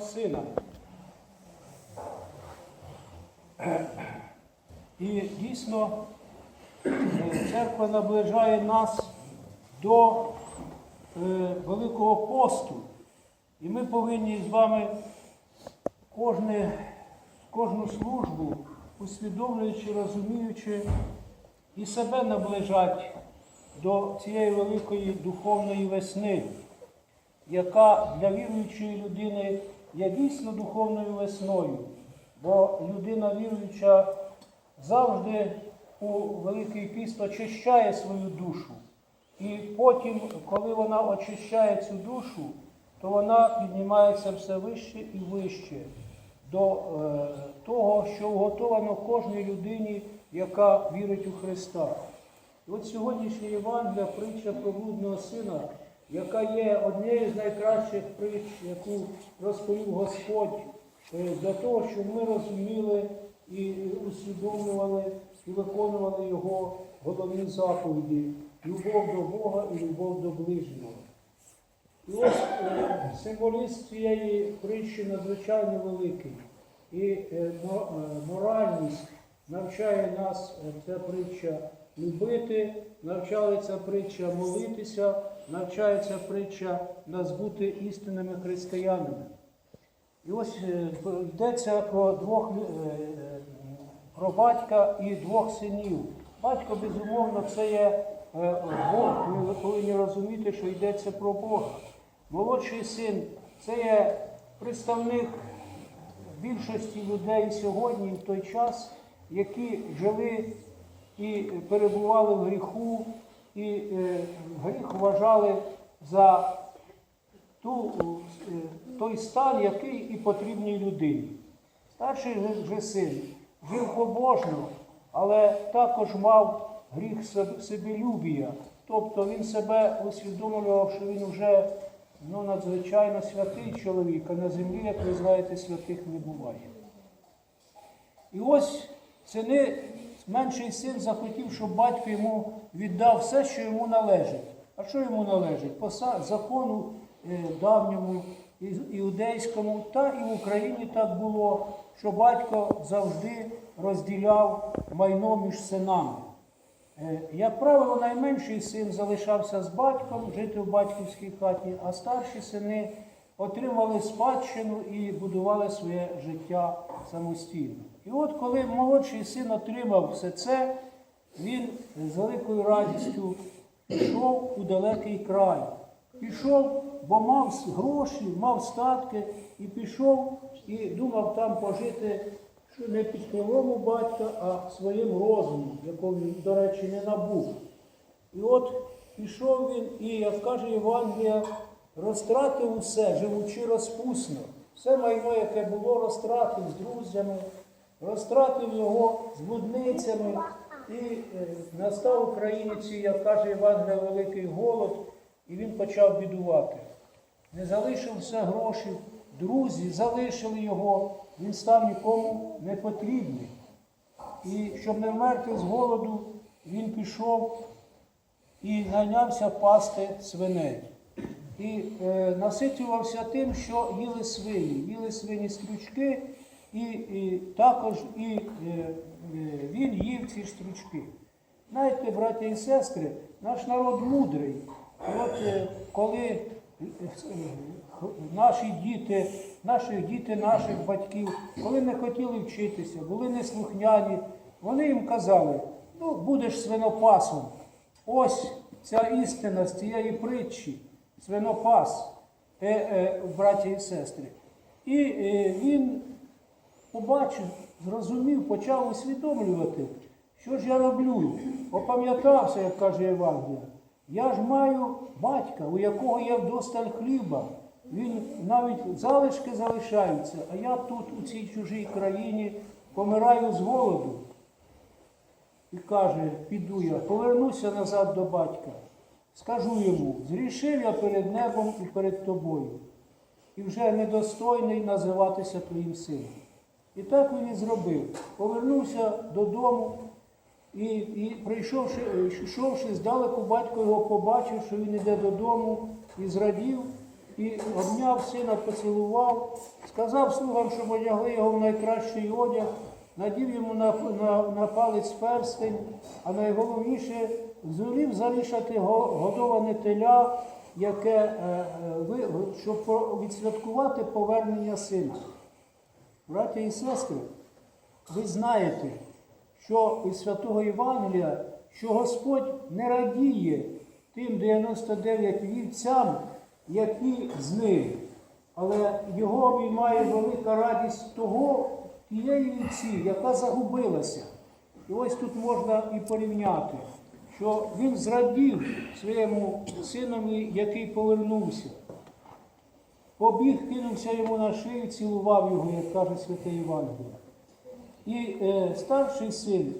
Сина. І дійсно церква наближає нас до е, Великого посту. І ми повинні з вами кожне, кожну службу, усвідомлюючи, розуміючи, і себе наближати до цієї великої духовної весни яка для віруючої людини є дійсно духовною весною, бо людина віруюча завжди у Великий піст очищає свою душу. І потім, коли вона очищає цю душу, то вона піднімається все вище і вище до е, того, що вготовано кожній людині, яка вірить у Христа. І от сьогоднішнє Євангелія, притча про блудного сина, яка є однією з найкращих притч, яку розповів Господь, е, для того, щоб ми розуміли і усвідомлювали і виконували його головні заповіді любов до Бога і любов до ближнього. І ось е, символіст цієї притчі надзвичайно великий. І е, мо- е, моральність навчає нас е, ця притча любити, навчає ця притча молитися, навчає ця притча нас бути істинними християнами. І ось е, йдеться про двох е, е, про батька і двох синів. Батько, безумовно, це є Бог. Ми повинні розуміти, що йдеться про Бога. Молодший син це є представник більшості людей сьогодні в той час, які жили і перебували в гріху, і е, гріх вважали за ту, е, той стан, який і потрібній людині. Старший же- син жив побожно, але також мав гріх себ- себелюбія. Тобто він себе усвідомлював, що він вже ну, надзвичайно святий чоловік, а на землі, як ви знаєте, святих не буває. І ось сини, менший син захотів, щоб батько йому віддав все, що йому належить. А що йому належить? По закону е, давньому іудейському, та і в Україні так було, що батько завжди розділяв майно між синами. Е, Як правило, найменший син залишався з батьком, жити в батьківській хаті, а старші сини отримали спадщину і будували своє життя самостійно. І от коли молодший син отримав все це, він з великою радістю пішов у далекий край. Пішов, бо мав гроші, мав статки, і пішов і думав там пожити що не під крилом у батька, а своїм розумом, якого він, до речі, не набув. І от пішов він і, як каже Євангелія, розтратив усе, живучи розпусно. Все майно, яке було, розтратив з друзями, розтратив його з блудницями. І е, настав Українці, як каже Євангелія, великий голод, і він почав бідувати. Не залишив все гроші, друзі залишили його, він став нікому не потрібний. І щоб не вмерти з голоду, він пішов і найнявся пасти свиней. І е, наситювався тим, що їли свині. Їли свині стрючки, і, і також і, е, е, він їв ці стрючки. Знаєте, браття і сестри, наш народ мудрий. От е, коли е, наші діти, наші діти наших батьків, коли не хотіли вчитися, були неслухняні, вони їм казали, ну будеш свинопасом. Ось ця істина з цієї притчі, свинопас, е, е, браті і сестри. І е, він побачив, зрозумів, почав усвідомлювати, що ж я роблю. Опам'ятався, як каже Євангелія. Я ж маю батька, у якого є вдосталь хліба. Він навіть залишки залишаються, а я тут, у цій чужій країні, помираю з голоду. І каже, піду я, повернуся назад до батька. Скажу йому, зрішив я перед небом і перед тобою, і вже недостойний називатися твоїм сином. І так він і зробив. Повернувся додому і, і прийшовши, йшовши здалеку, батько його побачив, що він йде додому і зрадів, і обняв сина, поцілував, сказав слугам, щоб одягли його в найкращий одяг, надів йому на, на, на палець перстень, а найголовніше звелів залишати годоване теля, яке, е, е, щоб відсвяткувати повернення сина. Браті і сестри, ви знаєте, що із Святого Євангелія, що Господь не радіє тим 99 вівцям, які з них, але його обіймає велика радість того, тієї вівці, яка загубилася. І ось тут можна і порівняти, що він зрадів своєму синові, який повернувся. Побіг, кинувся йому на шию, цілував його, як каже святе Євангеліє. І е, старший син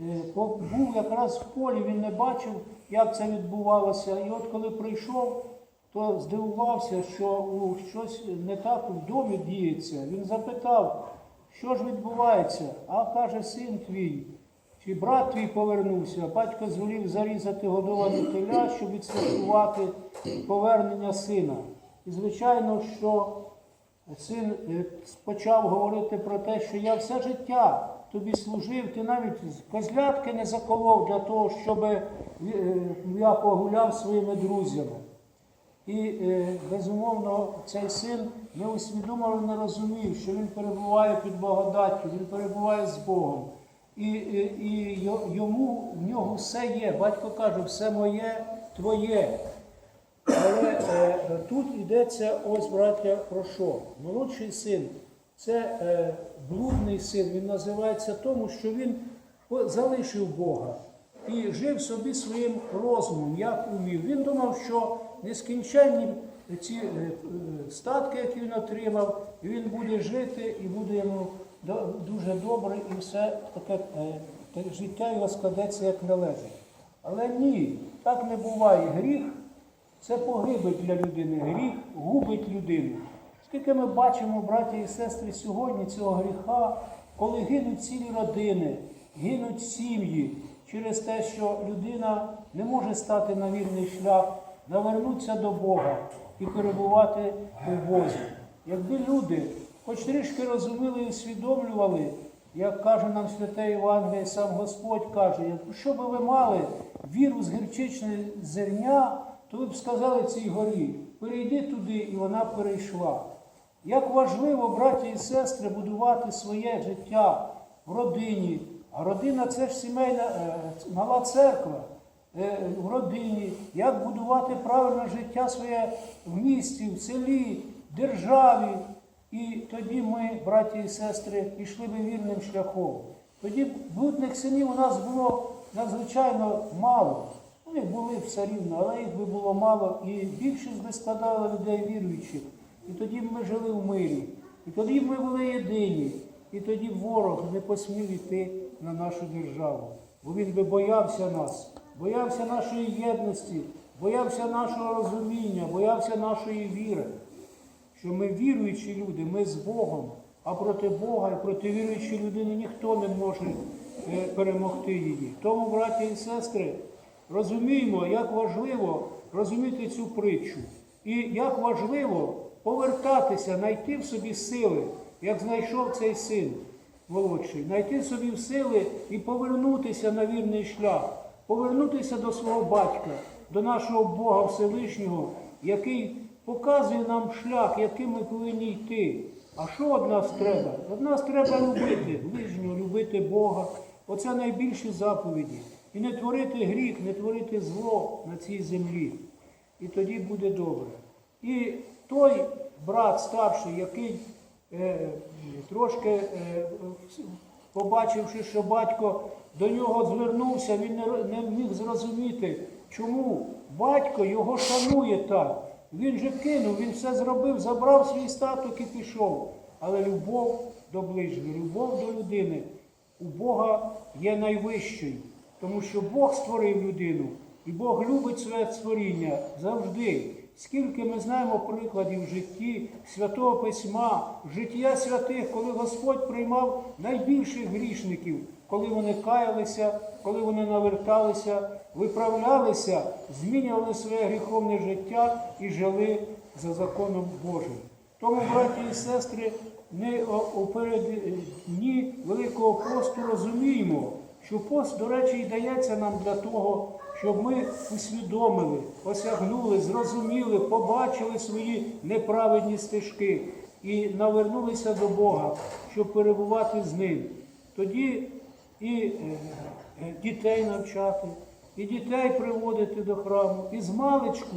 е, був якраз в полі, він не бачив, як це відбувалося. І от коли прийшов, то здивувався, що у щось не так в домі діється. Він запитав, що ж відбувається, а каже син твій. Чи брат твій повернувся, батько звелів зарізати годовану теля, щоб відсвяткувати повернення сина. І звичайно, що син е, почав говорити про те, що я все життя тобі служив, ти навіть козлятки не заколов для того, щоб е, я погуляв своїми друзями. І е, безумовно цей син не усвідомив, не розумів, що він перебуває під благодаттю, він перебуває з Богом. І, і, йому в нього все є. Батько каже, все моє, твоє. Але е, тут йдеться ось, браття, про що? Молодший син це е, блудний син, він називається тому, що він залишив Бога і жив собі своїм розумом, як умів. Він думав, що нескінченні ці е, е, статки, які він отримав, він буде жити, і буде йому дуже добре, і все таке е, життя його складеться як належить. Але ні, так не буває. Гріх це погибель для людини. Гріх губить людину. Скільки ми бачимо, браті і сестри, сьогодні цього гріха, коли гинуть цілі родини, гинуть сім'ї через те, що людина не може стати на вірний шлях, навернутися до Бога і перебувати у Бозі. Якби люди хоч трішки розуміли і усвідомлювали, як каже нам святе Євангеліє, сам Господь каже, якщо б ви мали віру з гірчичне зерня, то ви б сказали цій горі, перейди туди, і вона перейшла. Як важливо, браті і сестри, будувати своє життя в родині. А родина це ж сімейна е, мала церква е, в родині, як будувати правильне життя своє в місті, в селі, державі. І тоді ми, браті і сестри, пішли би вільним шляхом. Тоді блудних синів у нас було надзвичайно мало. Вони були все рівно, але їх би було мало, і більшість би складала людей віруючих. І тоді б ми жили в мирі. І тоді б ми були єдині. І тоді б ворог не посмів іти на нашу державу. Бо він би боявся нас, боявся нашої єдності, боявся нашого розуміння, боявся нашої віри що ми віруючі люди, ми з Богом, а проти Бога і проти віруючої людини ніхто не може е, перемогти її. Тому, браті і сестри, розуміємо, як важливо розуміти цю притчу. І як важливо повертатися, знайти в собі сили, як знайшов цей син молодший, знайти в собі сили і повернутися на вірний шлях, повернутися до свого батька, до нашого Бога Всевишнього, який показує нам шлях, яким ми повинні йти. А що від нас треба? Від нас треба любити ближнього, любити Бога. Оце найбільші заповіді. І не творити гріх, не творити зло на цій землі. І тоді буде добре. І той брат старший, який е, трошки е, побачивши, що батько до нього звернувся, він не, не міг зрозуміти, чому батько його шанує так. Він же кинув, він все зробив, забрав свій статок і пішов. Але любов до ближнього, любов до людини у Бога є найвищою, тому що Бог створив людину, і Бог любить своє створіння завжди. Скільки ми знаємо прикладів в житті Святого Письма, життя святих, коли Господь приймав найбільших грішників, коли вони каялися, коли вони наверталися, виправлялися, змінювали своє гріховне життя і жили за законом Божим. Тому, браті і сестри, ми о- у Великого посту розуміємо, що пост, до речі, і дається нам для того, щоб ми усвідомили, осягнули, зрозуміли, побачили свої неправедні стежки і навернулися до Бога, щоб перебувати з ним. Тоді і е, е, дітей навчати, і дітей приводити до храму, і з маличку.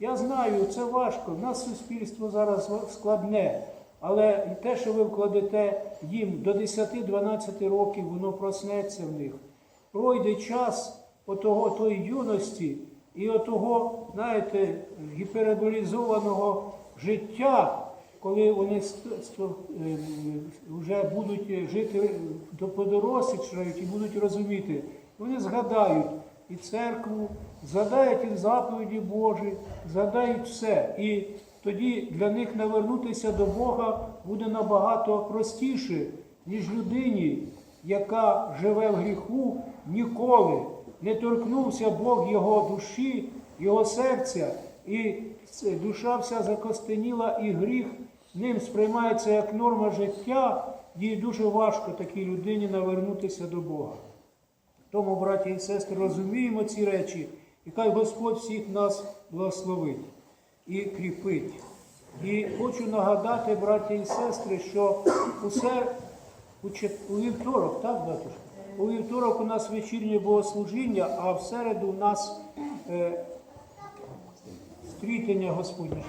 Я знаю, це важко. У нас суспільство зараз складне, але те, що ви вкладете їм до 10-12 років, воно проснеться в них. Пройде час отого, тої юності і отого, знаєте, гіперболізованого життя, коли вони е, вже будуть жити до подорослішають і будуть розуміти, вони згадають і церкву, згадають і заповіді Божі, згадають все. І тоді для них навернутися до Бога буде набагато простіше, ніж людині, яка живе в гріху, ніколи не торкнувся Бог його душі, його серця, і душа вся закостеніла, і гріх ним сприймається як норма життя, їй дуже важко такій людині навернутися до Бога. Тому, браті і сестри, розуміємо ці речі, і хай Господь всіх нас благословить і кріпить. І хочу нагадати, браті і сестри, що усе у, вівторок, так, батюшка? У вівторок у нас вечірнє богослужіння, а в середу у нас е, стрітення Господнє.